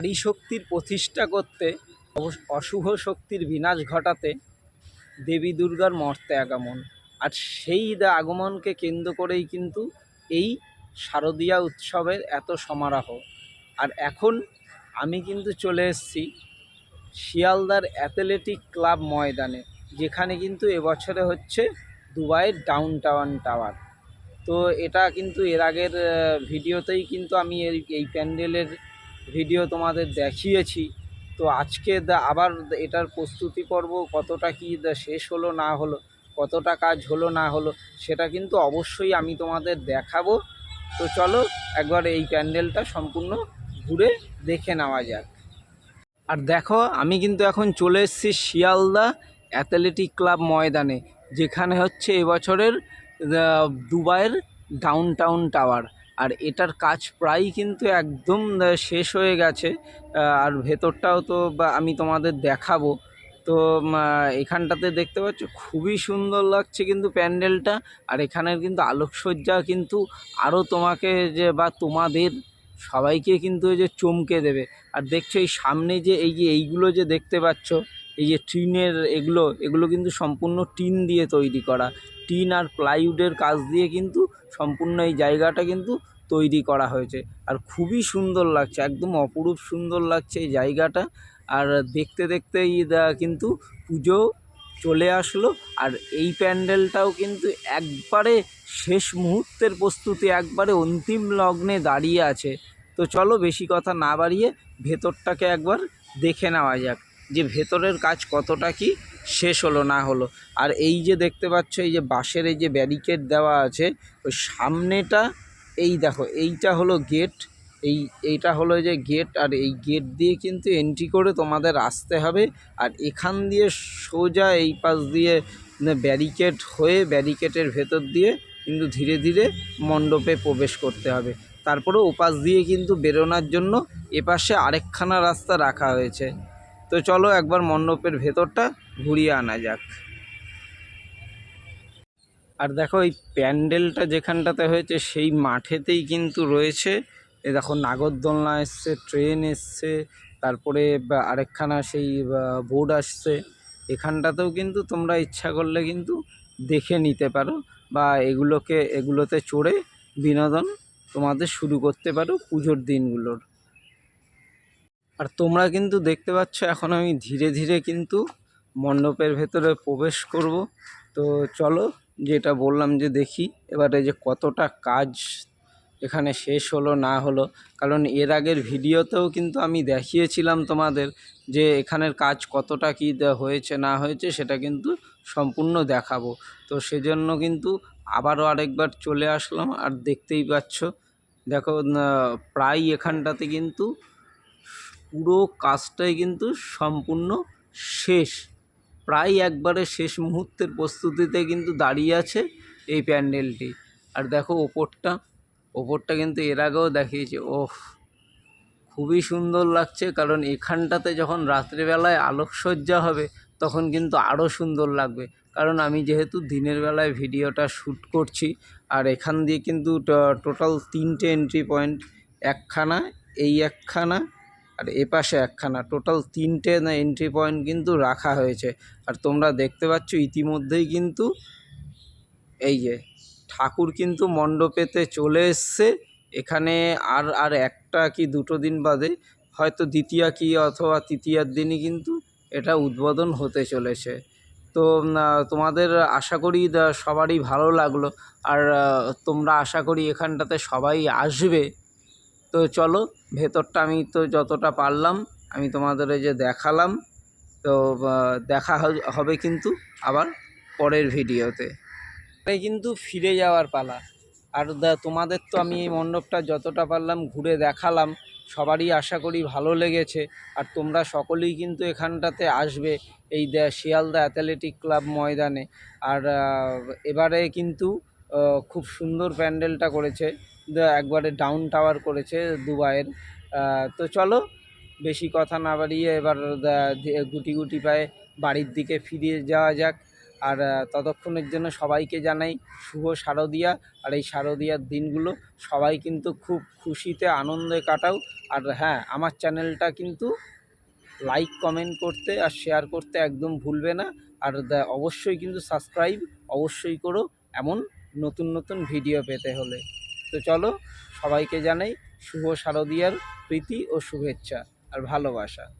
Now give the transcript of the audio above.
নারী শক্তির প্রতিষ্ঠা করতে অশুভ শক্তির বিনাশ ঘটাতে দেবী দুর্গার মর্তে আগমন আর সেই আগমনকে কেন্দ্র করেই কিন্তু এই শারদীয়া উৎসবের এত সমারোহ। আর এখন আমি কিন্তু চলে এসেছি শিয়ালদার অ্যাথলেটিক ক্লাব ময়দানে, যেখানে কিন্তু এবছরে হচ্ছে দুবাইয়ের ডাউন টাউন টাওয়ার। তো এটা কিন্তু এর আগের ভিডিওতেই কিন্তু আমি এই এই প্যান্ডেলের ভিডিও তোমাদের দেখিয়েছি। তো আজকে আবার এটার প্রস্তুতি পর্ব কতটা কি শেষ হলো না হলো, কতটা কাজ হলো না হলো, সেটা কিন্তু অবশ্যই আমি তোমাদের দেখাবো। তো চলো একবার এই প্যান্ডেলটা সম্পূর্ণ ঘুরে দেখে নেওয়া যাক। আর দেখো, আমি কিন্তু এখন চলে এসেছি শিয়ালদা অ্যাথলেটিক ক্লাব ময়দানে, যেখানে হচ্ছে এবছরের দুবাইয়ের ডাউন টাউন টাওয়ার। আর এটার কাজ প্রায় কিন্তু একদম শেষ হয়ে গেছে। আর ভেতরটাও তো আমি তোমাদের দেখাবো। তো এখানটাতে দেখতে পাচ্ছ, খুবই সুন্দর লাগছে কিন্তু প্যান্ডেলটা। আর এখানের কিন্তু আলোকসজ্জা কিন্তু আরও তোমাকে যে বা তোমাদের সবাইকে কিন্তু যে চমকে দেবে। আর দেখছ এই সামনে যে এই যে এইগুলো যে দেখতে পাচ্ছ, এই যে টিনের এগুলো এগুলো কিন্তু সম্পূর্ণ টিন দিয়ে তৈরি করা। টিন আর প্লাইউডের কাজ দিয়ে কিন্তু সম্পূর্ণ এই জায়গাটা কিন্তু তৈরি করা হয়েছে। আর খুবই সুন্দর লাগছে, একদম অপরূপ সুন্দর লাগছে এই জায়গাটা। আর দেখতে দেখতেই কিন্তু পুজো চলে আসলো, আর এই প্যান্ডেলটাও কিন্তু একবারে শেষ মুহূর্তের প্রস্তুতি, একবারে অন্তিম লগ্নে দাঁড়িয়ে আছে। তো চলো বেশি কথা না বাড়িয়ে ভেতরটাকে একবার দেখে নেওয়া যাক যে ভেতরের কাজ কতটা কি শেষ হলো না হলো। আর এই যে দেখতে পাচ্ছ, এই যে বাঁশের এই যে ব্যারিকেড দেওয়া আছে, ওই সামনেটা এই দেখো, এইটা হলো গেট এই, এইটা হলো যে গেট আর এই গেট দিয়ে কিন্তু এন্ট্রি করে তোমাদের আসতে হবে। আর এখান দিয়ে সোজা এই পাশ দিয়ে ব্যারিকেড হয়ে ব্যারিকেডের ভেতর দিয়ে কিন্তু ধীরে ধীরে মণ্ডপে প্রবেশ করতে হবে। তারপরে ওপাশ দিয়ে কিন্তু বেরোনোর জন্য এপাশে আরেকখানা রাস্তা রাখা হয়েছে। তো চলো একবার মণ্ডপের ভেতরটা ঘুরিয়ে আনা যাক। আর দেখো এই প্যান্ডেলটা যেখানটাতে হয়েছে, সেই মাঠেতেই কিন্তু রয়েছে। এ দেখো নাগরদোলনা এসছে, ট্রেন এসছে, তারপরে আরেকখানা সেই বোর্ড আসছে। এখানটাতেও কিন্তু তোমরা ইচ্ছা করলে কিন্তু দেখে নিতে পারো বা এগুলোকে, এগুলোতে চড়ে বিনোদন তোমাদের শুরু করতে পারো পুজোর দিনগুলোর। আর তোমরা কিন্তু দেখতে পাচ্ছ, এখন আমি ধীরে ধীরে কিন্তু মণ্ডপের ভেতরে প্রবেশ করব। তো চলো যেটা বললাম যে দেখি, এবারে যে কতটা কাজ এখানে শেষ হলো না হলো, কারণ এর আগের ভিডিওতেও কিন্তু আমি দেখিয়েছিলাম তোমাদের যে এখানের কাজ কতটা কী হয়েছে না হয়েছে সেটা কিন্তু সম্পূর্ণ দেখাবো। তো সেজন্য কিন্তু আবারও আরেকবার চলে আসলাম আর দেখতেই পাচ্ছ, দেখো প্রায় এখানটাতে কিন্তু পুরো কাজটাই কিন্তু সম্পূর্ণ শেষ। প্রায় একবারে শেষ মুহূর্তের প্রস্তুতিতে কিন্তু দাঁড়িয়ে আছে এই প্যান্ডেলটি। আর দেখো ওপরটা ওপরটা কিন্তু এর আগেও দেখিয়েছে ওহ খুবই সুন্দর লাগছে, কারণ এখানটাতে যখন রাত্রেবেলায় আলোকসজ্জা হবে, তখন কিন্তু আরও সুন্দর লাগবে। কারণ আমি যেহেতু দিনের বেলায় ভিডিওটা শ্যুট করছি, আর এখান দিয়ে কিন্তু টোটাল তিনটে এন্ট্রি পয়েন্ট একখানা, এই একখানা আর এপাশে একখানা টোটাল তিনটে না এন্ট্রি পয়েন্ট কিন্তু রাখা হয়েছে। আর তোমরা দেখতে পাচ্ছ ইতিমধ্যেই কিন্তু এই যে ঠাকুর কিন্তু মণ্ডপেতে চলে এসছে। এখানে আর আর একটা কি দুটো দিন বাদে হয়তো দ্বিতীয়া কি অথবা তৃতীয়ার দিনই কিন্তু এটা উদ্বোধন হতে চলেছে। তো তোমাদের আশা করি সবারই ভালো লাগল। আর, তোমরা আশা করি এখানটাতে সবাই আসবে। তো চলো, ভেতরটা আমি তো যতটা পারলাম, আমি তোমাদের এই যে দেখালাম, তো দেখা হবে কিন্তু আবার পরের ভিডিওতে। কিন্তু ফিরে যাওয়ার পালা। আর তোমাদের তো আমি এই মণ্ডপটা যতটা পারলাম ঘুরে দেখালাম, সবারই আশা করি ভালো লেগেছে। আর তোমরা সকলেই কিন্তু এখানটাতে আসবে, এই শিয়ালদা অ্যাথলেটিক ক্লাব ময়দানে। আর এবারে কিন্তু খুব সুন্দর প্যান্ডেলটা করেছে। একবারে ডাউন টাওয়ার করেছে দুবাইয়ের। তো চলো, বেশি কথা না বাড়িয়ে এবার গুটি গুটি পায়ে বাড়ির দিকে ফিরিয়ে যাওয়া যাক। আর ততক্ষণের জন্য সবাইকে জানাই শুভ শারদিয়া। আর এই শারদিয়ার দিনগুলো সবাই কিন্তু খুব খুশিতে আনন্দে কাটাও। আর হ্যাঁ আমার চ্যানেলটা কিন্তু লাইক কমেন্ট করতে আর শেয়ার করতে একদম ভুলবে না। আর অবশ্যই কিন্তু সাবস্ক্রাইব অবশ্যই করো। এমন নতুন নতুন ভিডিও পেতে হলে। তো চলো, সবাইকে জানাই শুভ শারদীয়ার প্রীতি ও শুভেচ্ছা আর ভালোবাসা।